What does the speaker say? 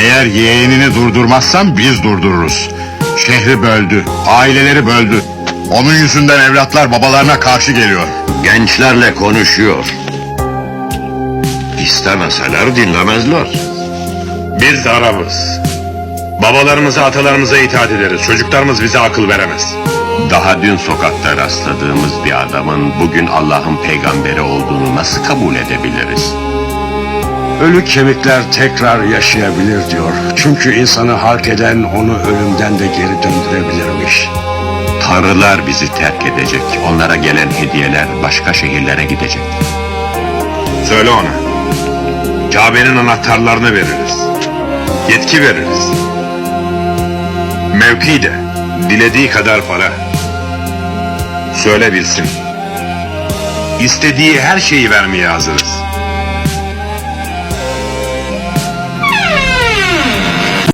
Eğer yeğenini durdurmazsan biz durdururuz. Şehri böldü, aileleri böldü. Onun yüzünden evlatlar babalarına karşı geliyor. Gençlerle konuşuyor. İstemeseler dinlemezler. Biz Arabız. Babalarımıza, atalarımıza itaat ederiz. Çocuklarımız bize akıl veremez. Daha dün sokakta rastladığımız bir adamın bugün Allah'ın peygamberi olduğunu nasıl kabul edebiliriz? Ölü kemikler tekrar yaşayabilir diyor. Çünkü insanı hak eden onu ölümden de geri döndürebilirmiş. Tanrılar bizi terk edecek. Onlara gelen hediyeler başka şehirlere gidecek. Söyle ona. Kabe'nin anahtarlarını veririz. Yetki veririz. Mevki de. Dilediği kadar para. Söyle bilsin. İstediği her şeyi vermeye hazırız.